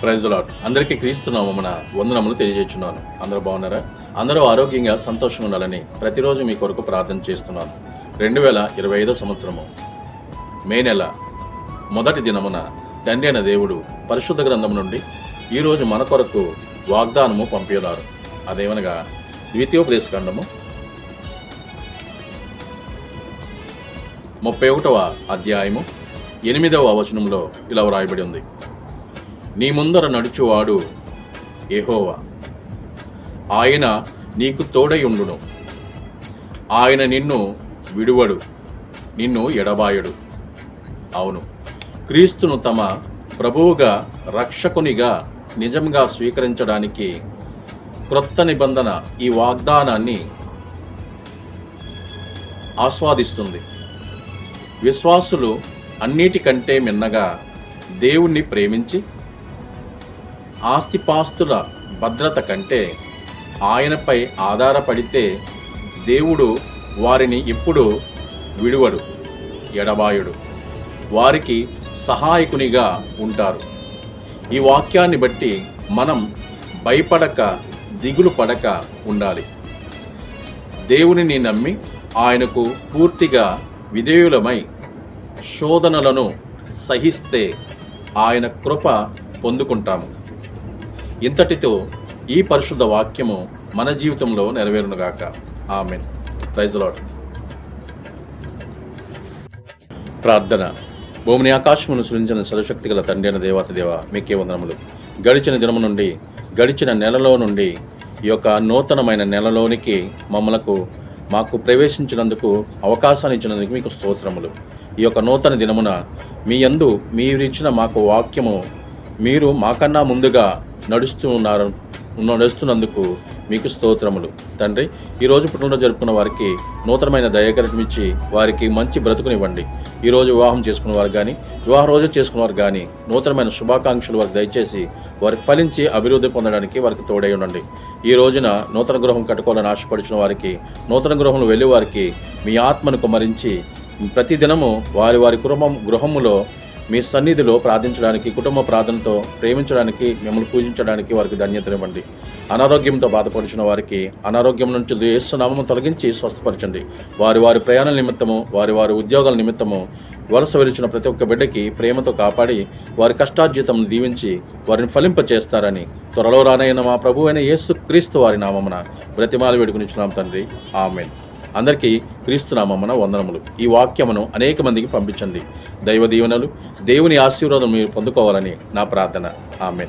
Praise lord అందరికీ క్రీస్తున్నాము మన వందనములు తెలియజేస్తున్నాను. అందరూ బాగున్నారా? అందరూ ఆరోగ్యంగా సంతోషంగా ఉండాలని ప్రతిరోజు మీ కొరకు ప్రార్థన చేస్తున్నాను. రెండు వేల ఇరవై ఐదో సంవత్సరము మే నెల మొదటి దినమున తండ్రి అయిన దేవుడు పరిశుద్ధ గ్రంథం నుండి ఈరోజు మన కొరకు వాగ్దానము పంపినారు అదేమనగా ద్వితీయోపదేశ ఖండము ముప్పై ఒకటవ అధ్యాయము ఎనిమిదవ వచనంలో ఇలా వ్రాయబడి ఉంది. నీ ముందర నడుచువాడు ఎహోవా ఆయన నీకు తోడయుండును. ఆయన నిన్ను విడువడు నిన్ను ఎడబాయడు. అవును క్రీస్తును తమ ప్రభువుగా రక్షకునిగా నిజంగా స్వీకరించడానికి క్రొత్త నిబంధన ఈ వాగ్దానాన్ని ఆస్వాదిస్తుంది. విశ్వాసులు అన్నిటికంటే మిన్నగా దేవుణ్ణి ప్రేమించి ఆస్తిపాస్తుల భద్రత కంటే ఆయనపై ఆధారపడితే దేవుడు వారిని ఎప్పుడు విడువడు ఎడబాయుడు. వారికి సహాయకునిగా ఉంటారు. ఈ వాక్యాన్ని బట్టి మనం భయపడక దిగులు పడక ఉండాలి. దేవునిని నమ్మి ఆయనకు పూర్తిగా విధేయులమై శోధనలను సహిస్తే ఆయన కృప పొందుకుంటాము. ఇంతటితో ఈ పరిశుద్ధ వాక్యము మన జీవితంలో నెరవేరునుగాక. ఆమె ప్రైజ్లాడ్ ప్రార్థన. భూమిని ఆకాశమును సృజించిన సర్వశక్తి గల తండ్రి అయిన దేవాతదేవ మీకే వందనములు. గడిచిన దినము నుండి గడిచిన నెలలో నుండి ఈ యొక్క నూతనమైన నెలలోనికి మమ్మలకు మాకు ప్రవేశించినందుకు అవకాశాన్ని ఇచ్చినందుకు మీకు స్తోత్రములు. ఈ యొక్క నూతన దినమున మీ యందు మీరు ఇచ్చిన మాకు వాక్యము మీరు మాకన్నా ముందుగా నడుస్తూ ఉన్నారు నడుస్తున్నందుకు మీకు స్తోత్రములు. తండ్రి ఈరోజు పుట్టినరోజు జరుపుకున్న వారికి నూతనమైన దయకరమిచ్చి వారికి మంచి బ్రతుకునివ్వండి. ఈరోజు వివాహం చేసుకున్న వారు కానీ వివాహ రోజు చేసుకున్న వారు కానీ నూతనమైన శుభాకాంక్షలు వారికి దయచేసి వారి ఫలించి అభివృద్ధి పొందడానికి వారికి తోడై ఉండండి. ఈ రోజున నూతన గృహం కట్టుకోవాలని ఆశపడుచున్న వారికి నూతన గృహంలో వెళ్ళే వారికి మీ ఆత్మను కుమరించి ప్రతిదినము వారి వారి గృహం గృహములో మీ సన్నిధిలో ప్రార్థించడానికి కుటుంబ ప్రార్థనతో ప్రేమించడానికి మిమ్మల్ని పూజించడానికి వారికి ధన్యతనివ్వండి. అనారోగ్యంతో బాధపడుచున్న వారికి అనారోగ్యం నుంచి ఏసునామం తొలగించి స్వస్థపరచండి. వారి వారి ప్రయాణాల నిమిత్తము వారి వారి ఉద్యోగాల నిమిత్తము వలస వెలిచిన ప్రతి ఒక్క బిడ్డకి ప్రేమతో కాపాడి వారి కష్టార్జితం దీవించి వారిని ఫలింప చేస్తారని త్వరలో రానైన మా ప్రభు అయిన యేసు క్రీస్తు వారి నామమున బ్రతిమాలు వేడుకునిచ్చున్నాం తండ్రి. ఆమెన్. అందరికీ క్రీస్తునామమ్మన వందనములు. ఈ వాక్యమును అనేక మందికి పంపించండి. దైవ దీవెనలు దేవుని ఆశీర్వాదం మీరు పొందుకోవాలని నా ప్రార్థన. ఆమె